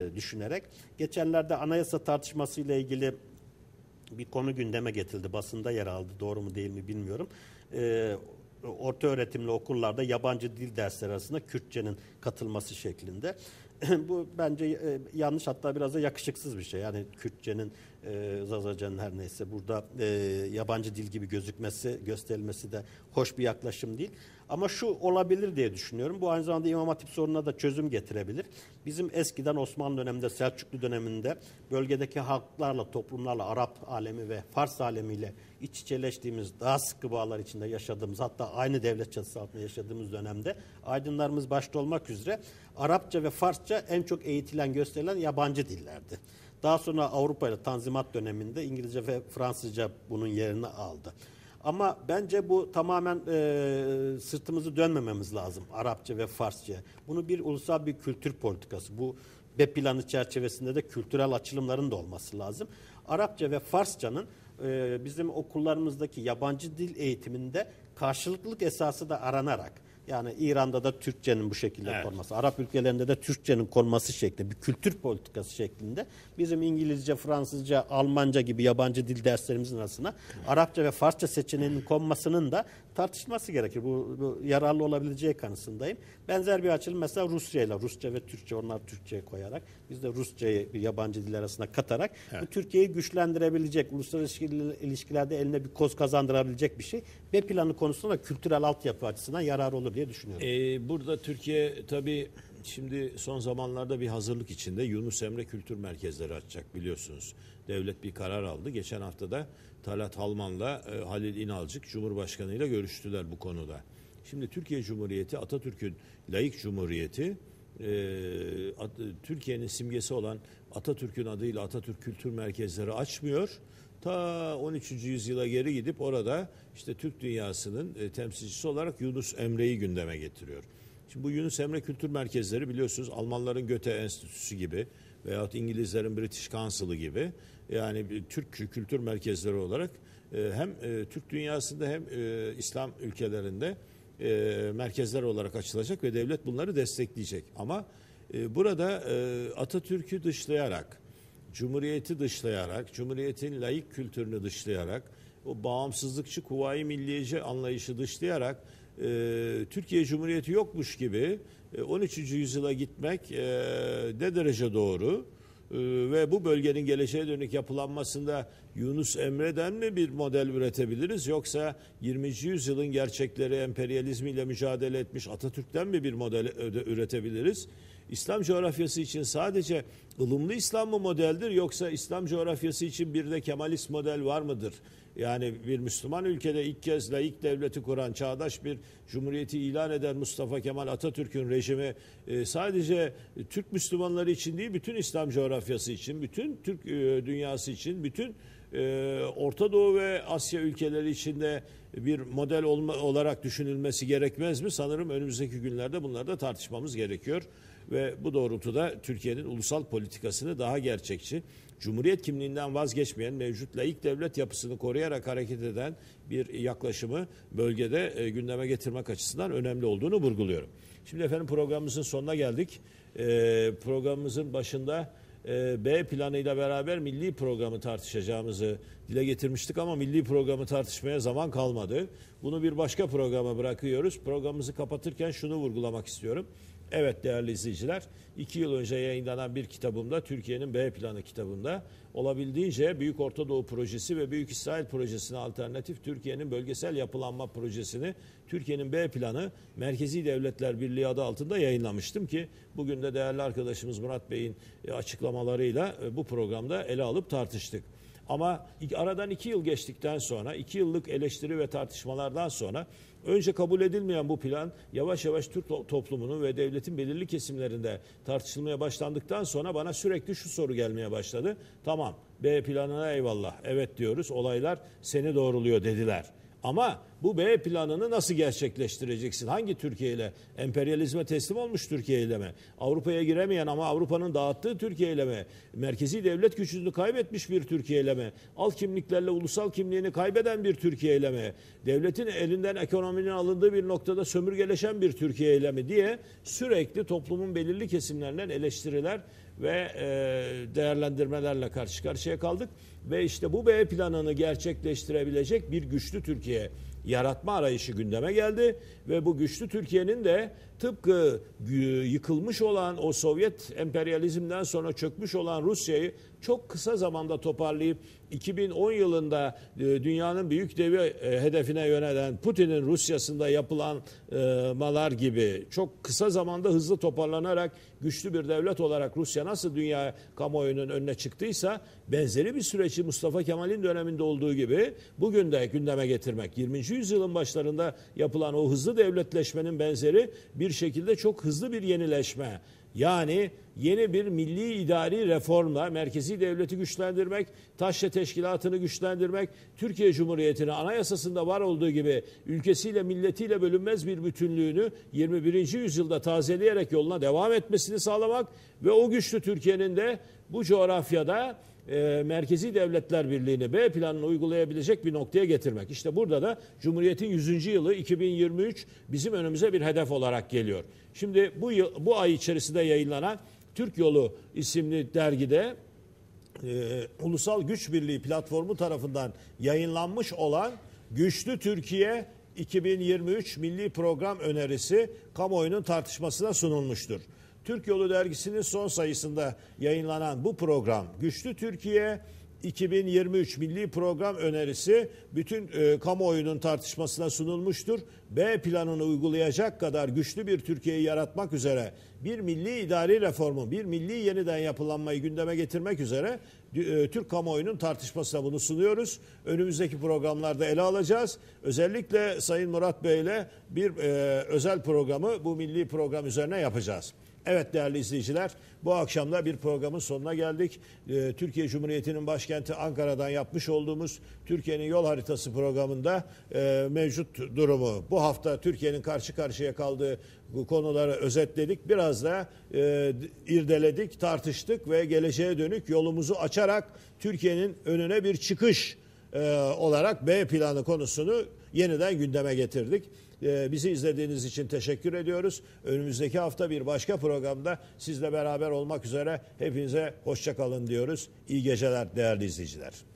e, düşünerek geçenlerde anayasa tartışması ile ilgili bir konu gündeme getirildi. Basında yer aldı. Doğru mu değil mi bilmiyorum. Ee, orta öğretimli okullarda yabancı dil dersleri arasında Kürtçenin katılması şeklinde. Bu bence e, yanlış hatta biraz da yakışıksız bir şey. Yani Kürtçenin, e, Zazacan'ın her neyse burada e, yabancı dil gibi gözükmesi, gösterilmesi de hoş bir yaklaşım değil. Ama şu olabilir diye düşünüyorum. Bu aynı zamanda İmam Hatip sorununa da çözüm getirebilir. Bizim eskiden Osmanlı döneminde, Selçuklu döneminde bölgedeki halklarla, toplumlarla, Arap alemi ve Fars alemiyle iç içeleştiğimiz, daha sıkı bağlar içinde yaşadığımız, hatta aynı devlet çatısı altında yaşadığımız dönemde aydınlarımız başta olmak üzere Arapça ve Farsça en çok eğitilen, gösterilen yabancı dillerdi. Daha sonra Avrupa ile Tanzimat döneminde İngilizce ve Fransızca bunun yerini aldı. Ama bence bu tamamen e, sırtımızı dönmememiz lazım Arapça ve Farsça. Bunu bir ulusal bir kültür politikası. Bu B planı çerçevesinde de kültürel açılımların da olması lazım. Arapça ve Farsçanın e, bizim okullarımızdaki yabancı dil eğitiminde karşılıklılık esası da aranarak yani İran'da da Türkçenin bu şekilde evet. konması, Arap ülkelerinde de Türkçenin konması şeklinde bir kültür politikası şeklinde bizim İngilizce, Fransızca, Almanca gibi yabancı dil derslerimizin arasına Arapça ve Farsça seçeneğinin konmasının da tartışması gerekir. Bu, bu yararlı olabileceği kanısındayım. Benzer bir açılım mesela Rusça ile Rusça ve Türkçe onlar Türkçe'ye koyarak biz de Rusça'yı bir yabancı dil arasına katarak evet. bu Türkiye'yi güçlendirebilecek, uluslararası ilişkilerde eline bir koz kazandırabilecek bir şey. B planı konusunda da kültürel altyapı açısından yarar olur diye düşünüyorum. Ee, burada Türkiye tabii şimdi son zamanlarda bir hazırlık içinde Yunus Emre Kültür Merkezleri açacak biliyorsunuz. Devlet bir karar aldı. Geçen hafta da Talat Halman'la e, Halil İnalcık Cumhurbaşkanı ile görüştüler bu konuda. Şimdi Türkiye Cumhuriyeti Atatürk'ün layık cumhuriyeti e, Türkiye'nin simgesi olan Atatürk'ün adıyla Atatürk Kültür Merkezleri açmıyor. Ta 13. yüzyıla geri gidip orada işte Türk dünyasının e, temsilcisi olarak Yunus Emre'yi gündeme getiriyor. Şimdi bu Yunus Emre Kültür Merkezleri biliyorsunuz Almanların Göte Enstitüsü gibi veyahut İngilizlerin British Council'ı gibi yani Türk kültür merkezleri olarak e, hem e, Türk dünyasında hem e, İslam ülkelerinde merkezler olarak açılacak ve devlet bunları destekleyecek. Ama burada Atatürk'ü dışlayarak, Cumhuriyeti dışlayarak, Cumhuriyetin layık kültürünü dışlayarak, o bağımsızlıkçı kuvayi milliyeci anlayışı dışlayarak Türkiye Cumhuriyeti yokmuş gibi 13. yüzyıla gitmek ne derece doğru? Ee, ve bu bölgenin geleceğe dönük yapılanmasında Yunus Emre'den mi bir model üretebiliriz yoksa 20. yüzyılın gerçekleri emperyalizmiyle mücadele etmiş Atatürk'ten mi bir model üretebiliriz? İslam coğrafyası için sadece ılımlı İslam mı modeldir yoksa İslam coğrafyası için bir de Kemalist model var mıdır? Yani bir Müslüman ülkede ilk kez layık devleti kuran, çağdaş bir cumhuriyeti ilan eden Mustafa Kemal Atatürk'ün rejimi e, sadece Türk Müslümanları için değil, bütün İslam coğrafyası için, bütün Türk e, dünyası için, bütün e, Orta Doğu ve Asya ülkeleri içinde bir model olarak düşünülmesi gerekmez mi? Sanırım önümüzdeki günlerde bunları da tartışmamız gerekiyor ve bu doğrultuda Türkiye'nin ulusal politikasını daha gerçekçi, Cumhuriyet kimliğinden vazgeçmeyen, mevcut layık devlet yapısını koruyarak hareket eden bir yaklaşımı bölgede e, gündeme getirmek açısından önemli olduğunu vurguluyorum. Şimdi efendim programımızın sonuna geldik. E, programımızın başında e, B planıyla beraber milli programı tartışacağımızı dile getirmiştik ama milli programı tartışmaya zaman kalmadı. Bunu bir başka programa bırakıyoruz. Programımızı kapatırken şunu vurgulamak istiyorum. Evet değerli izleyiciler, iki yıl önce yayınlanan bir kitabımda, Türkiye'nin B planı kitabında olabildiğince Büyük Orta Doğu Projesi ve Büyük İsrail Projesi'ne alternatif Türkiye'nin bölgesel yapılanma projesini, Türkiye'nin B planı Merkezi Devletler Birliği adı altında yayınlamıştım ki bugün de değerli arkadaşımız Murat Bey'in e, açıklamalarıyla e, bu programda ele alıp tartıştık. Ama aradan iki yıl geçtikten sonra, iki yıllık eleştiri ve tartışmalardan sonra önce kabul edilmeyen bu plan yavaş yavaş Türk toplumunun ve devletin belirli kesimlerinde tartışılmaya başlandıktan sonra bana sürekli şu soru gelmeye başladı. Tamam B planına eyvallah evet diyoruz olaylar seni doğruluyor dediler. Ama bu B planını nasıl gerçekleştireceksin? Hangi Türkiye ile? Emperyalizme teslim olmuş Türkiye ile mi? Avrupa'ya giremeyen ama Avrupa'nın dağıttığı Türkiye ile mi? Merkezi devlet gücünü kaybetmiş bir Türkiye ile mi? Alt kimliklerle ulusal kimliğini kaybeden bir Türkiye ile mi? Devletin elinden ekonominin alındığı bir noktada sömürgeleşen bir Türkiye ile mi diye sürekli toplumun belirli kesimlerinden eleştiriler ve e, değerlendirmelerle karşı karşıya kaldık. Ve işte bu B planını gerçekleştirebilecek bir güçlü Türkiye yaratma arayışı gündeme geldi ve bu güçlü Türkiye'nin de tıpkı yıkılmış olan o Sovyet emperyalizmden sonra çökmüş olan Rusya'yı çok kısa zamanda toparlayıp 2010 yılında e, dünyanın büyük devi e, hedefine yönelen Putin'in Rusya'sında yapılanmalar gibi çok kısa zamanda hızlı toparlanarak güçlü bir devlet olarak Rusya nasıl dünya kamuoyunun önüne çıktıysa benzeri bir süreci Mustafa Kemal'in döneminde olduğu gibi bugün de gündeme getirmek. 20. yüzyılın başlarında yapılan o hızlı devletleşmenin benzeri bir şekilde çok hızlı bir yenileşme. Yani yeni bir milli idari reformla merkezi devleti güçlendirmek, taşra teşkilatını güçlendirmek, Türkiye Cumhuriyeti'nin anayasasında var olduğu gibi ülkesiyle milletiyle bölünmez bir bütünlüğünü 21. yüzyılda tazeleyerek yoluna devam etmesini sağlamak ve o güçlü Türkiye'nin de bu coğrafyada e, Merkezi Devletler Birliği'ni B planını uygulayabilecek bir noktaya getirmek. İşte burada da Cumhuriyet'in 100. yılı 2023 bizim önümüze bir hedef olarak geliyor. Şimdi bu yıl, bu ay içerisinde yayınlanan Türk Yolu isimli dergide e, Ulusal Güç Birliği platformu tarafından yayınlanmış olan Güçlü Türkiye 2023 Milli Program Önerisi kamuoyunun tartışmasına sunulmuştur. Türk Yolu dergisinin son sayısında yayınlanan bu program Güçlü Türkiye 2023 Milli Program Önerisi bütün e, kamuoyunun tartışmasına sunulmuştur. B planını uygulayacak kadar güçlü bir Türkiye'yi yaratmak üzere bir milli idari reformu, bir milli yeniden yapılanmayı gündeme getirmek üzere e, Türk kamuoyunun tartışmasına bunu sunuyoruz. Önümüzdeki programlarda ele alacağız. Özellikle Sayın Murat Bey ile bir e, özel programı bu milli program üzerine yapacağız. Evet değerli izleyiciler, bu akşam da bir programın sonuna geldik. Ee, Türkiye Cumhuriyeti'nin başkenti Ankara'dan yapmış olduğumuz Türkiye'nin yol haritası programında e, mevcut durumu, bu hafta Türkiye'nin karşı karşıya kaldığı bu konuları özetledik. Biraz da e, irdeledik, tartıştık ve geleceğe dönük yolumuzu açarak Türkiye'nin önüne bir çıkış e, olarak B planı konusunu yeniden gündeme getirdik. Ee, Bizi izlediğiniz için teşekkür ediyoruz. Önümüzdeki hafta bir başka programda sizle beraber olmak üzere hepinize hoşça kalın diyoruz. İyi geceler değerli izleyiciler.